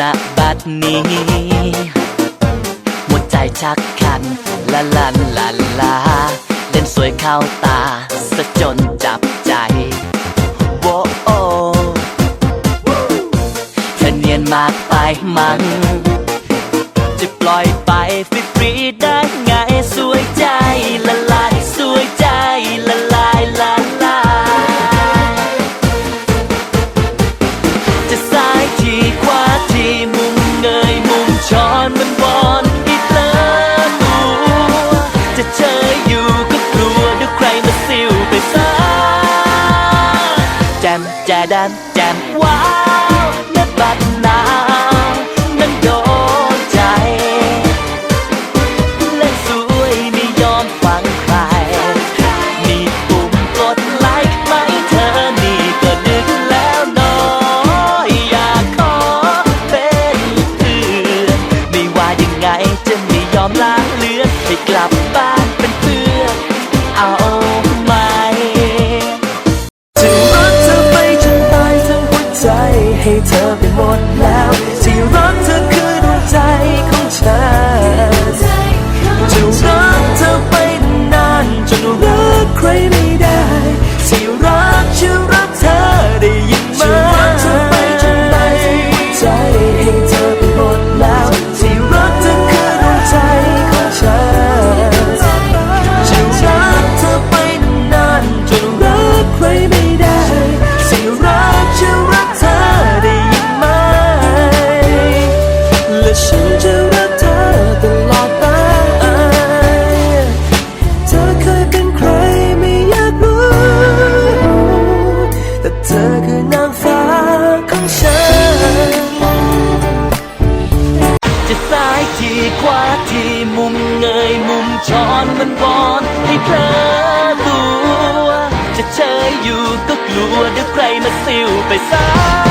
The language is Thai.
ณบัดนี้หัวใจชักคันละลันละลาเล่นสวยเข้าตาสะจนจับใจโวโอเธอเนียนมากไปมั้ง แจมแจดันแจมว้าวนักบัดนาวนั้นโดนใจเล่นสวยไม่ยอมฟังใคร มีปุ่มกดไลค์ไหมเธอนี่ก็ดึกแล้วน้อยอยากขอเป็นเพื่อนไม่ว่ายังไงจะไม่ยอมล้างเลือนให้กลับบ้าน ที่มุมเงยมุมช้อนมันบอนให้เพลอตัว จะเชยอยู่ก็กลัวเดี๋ยวใครมาซิวไปซะ